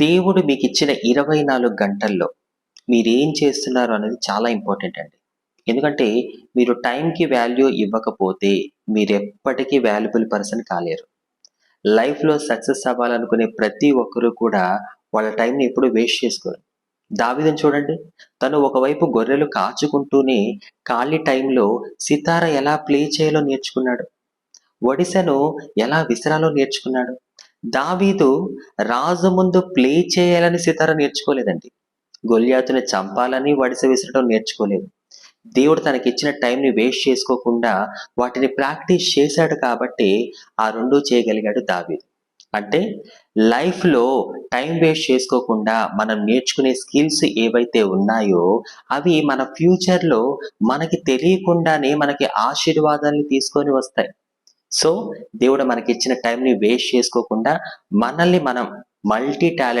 దేవుడు మీకు ఇచ్చిన ఇరవై నాలుగు గంటల్లో మీరేం చేస్తున్నారు అనేది చాలా ఇంపార్టెంట్ అండి. ఎందుకంటే మీరు టైంకి వాల్యూ ఇవ్వకపోతే మీరు ఎప్పటికీ వాల్యుబుల్ పర్సన్ కాలేరు. లైఫ్లో సక్సెస్ అవ్వాలనుకునే ప్రతి ఒక్కరూ కూడా వాళ్ళ టైంని ఎప్పుడు వేస్ట్ చేసుకోరు. దావిదని చూడండి. తను ఒకవైపు గొర్రెలు కాచుకుంటూనే ఖాళీ టైంలో సితార ఎలా ప్లే చేయాలో నేర్చుకున్నాడు. ఒడిశను ఎలా విసరాలో నేర్చుకున్నాడు. దావీదు రాజు ముందు ప్లే చేయాలని సీతారా నేర్చుకోలేదండి. గొల్యాతుని చంపాలని వడిస విసరడం నేర్చుకోలేదు. దేవుడు తనకి ఇచ్చిన టైంని వేస్ట్ చేసుకోకుండా వాటిని ప్రాక్టీస్ చేశాడు కాబట్టి ఆ రెండు చేయగలిగాడు దావీదు. అంటే లైఫ్లో టైం వేస్ట్ చేసుకోకుండా మనం నేర్చుకునే స్కిల్స్ ఏవైతే ఉన్నాయో అవి మన ఫ్యూచర్లో మనకి తెలియకుండానే మనకి ఆశీర్వాదాన్ని తీసుకొని వస్తాయి. సో దేవుడు మనకి ఇచ్చిన టైంని వేస్ట్ చేసుకోకుండా మనల్ని మనం మల్టీ టాలెంట్